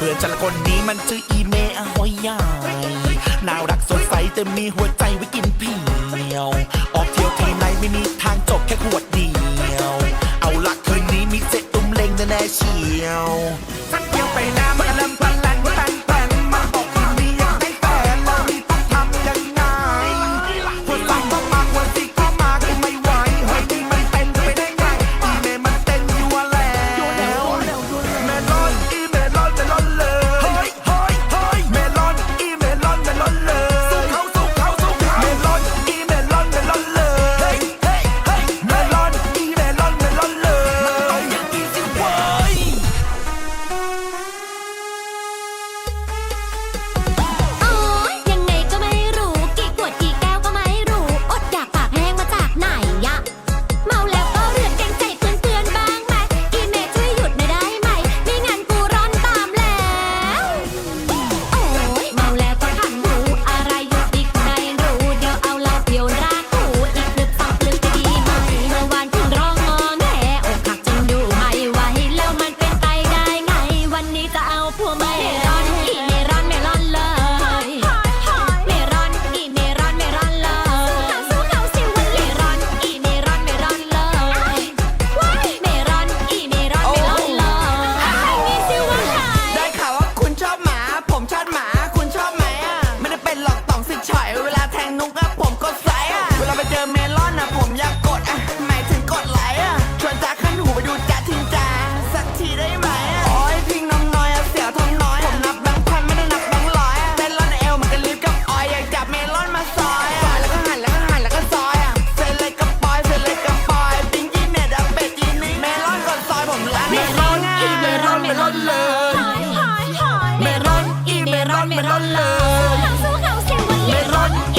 เพื่อนฉันะคนนี้มันชื่ออีเมอหอยใยายน่ารักสดใสแต่มีหัวใจไว้กินเพียว ออกเที่ยวทีไหนไม่มีทางจบแค่ขวดเดียว เอาละคืนนี้มีเซตตุ้มเล็งแน่ๆเชียวฉันเที่ยวไปแล้ว ลาสู้เขาสู้เขาเสียงว่าเย็นร้อน